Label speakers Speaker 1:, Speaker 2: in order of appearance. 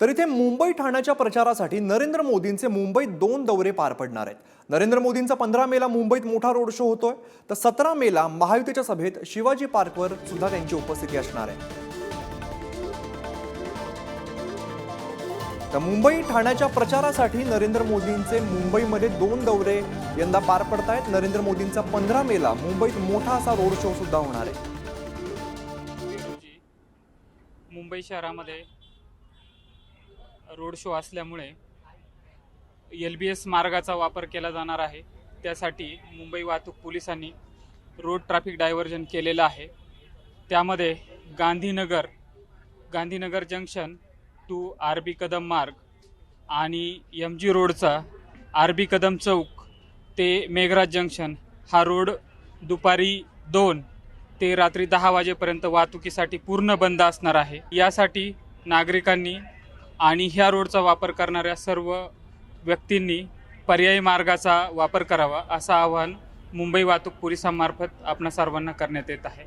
Speaker 1: तर इथे मुंबई ठाण्याच्या प्रचारासाठी नरेंद्र मोदींचे मुंबईत दोन दौरे पार पडणार आहेत. नरेंद्र मोदींचा पंधरा मेला मुंबईत मोठा रोड शो होतोय. तर सतरा मेला महायुतीच्या सभेत शिवाजी पार्कवर सुद्धा त्यांची उपस्थिती असणार आहे. तर मुंबई ठाण्याच्या प्रचारासाठी नरेंद्र मोदींचे मुंबईमध्ये दोन दौरे यंदा पार पडत आहेत नरेंद्र मोदींचा पंधरा मेला मुंबईत मोठा असा रोड शो सुद्धा होणार आहे.
Speaker 2: मुंबई शहरामध्ये रोड शो असल्यामुळे एल बी एस मार्गाचा वापर केला जाणार आहे. त्यासाठी मुंबई वाहतूक पोलिसांनी रोड ट्रॅफिक डायव्हर्जन केलेलं आहे. त्यामध्ये Gandhinagar Gandhinagar junction to R B Kadam Marg आणि एम जी रोडचा आर बी कदम चौक ते मेघराज जंक्शन हा रोड दुपारी दोन ते रात्री दहा वाजेपर्यंत वाहतुकीसाठी पूर्ण बंद असणार आहे. यासाठी नागरिकांनी आणि ह्या रोडचा वापर करणाऱ्या सर्व व्यक्तींनी पर्यायी मार्गाचा वापर करावा असं आवाहन मुंबई वाहतूक पोलिसांमार्फत आपणा सर्वांना करण्यात येत आहे.